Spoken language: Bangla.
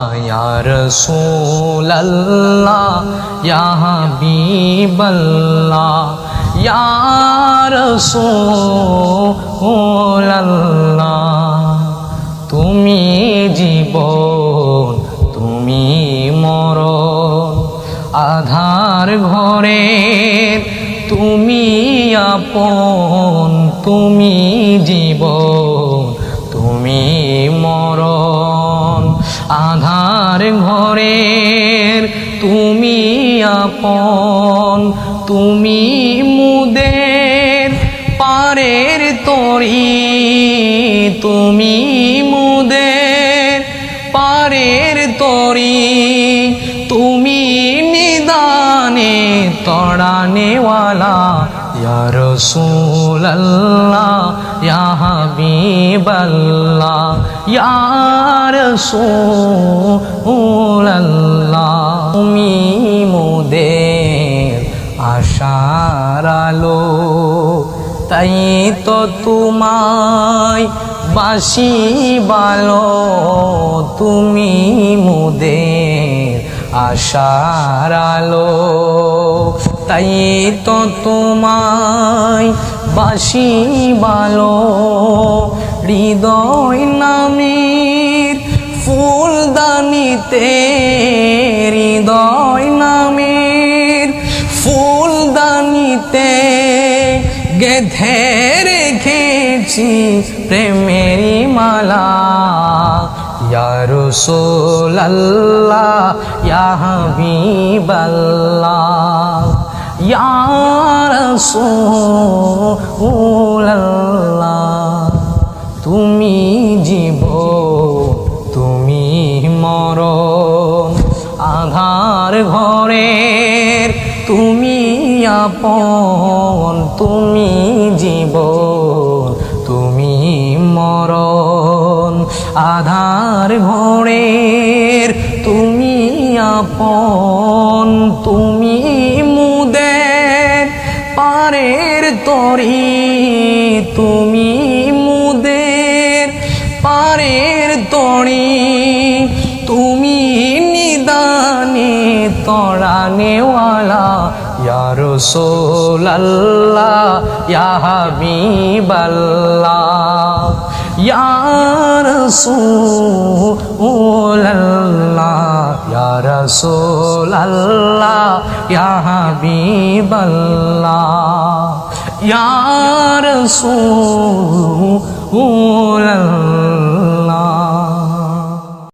یا رسول اللہ یا حبیب اللہ یا رسول اللہ تمی جیبون تمی مرون আধার ঘরে তুমি আপন তুমি জীবন তুমি আধার ঘরের, তুমি আপন, তুমি মুদের পারের তরি, তুমি মুদের পারের তরি, তুমি নিদানে তড়ানেওয়ালা ইয়া রসুল্লাহ ইয়া হাবিবাল্লাহ ইয়া রসুল্লাহ তুমি মোদের আশার আলো, তাই তো তোমায় বাসি বালো। তুমি মুদের আশার আলো তাই তো তোমায় বাসি বালো। হৃদয় নামের ফুলদানিতে, হৃদয় নামের ফুলদানিতে গেধে রেখেছি প্রেমেরি মালা। ইয়া রসুল্লাহ ইয়া ইয়া তুমি জীব, তুমি মরণ। আধার ঘরের তুমি আপন, তুমি জীব, তুমি মরণ। আধার ঘরের তুমি আপন, তুমি পারের তরি, তুমি মুদের পারের তরি, তুমি নিদানে তড়ানেওয়ালা ইয়া রসুল্লাহ ইয়া হাবিবাল্লাহ, ইয়া রসুল্লাহ ইয়া রসুল্লাহ ইয়া হাবিবাল্লাহ ইয়া রসুল্লাহ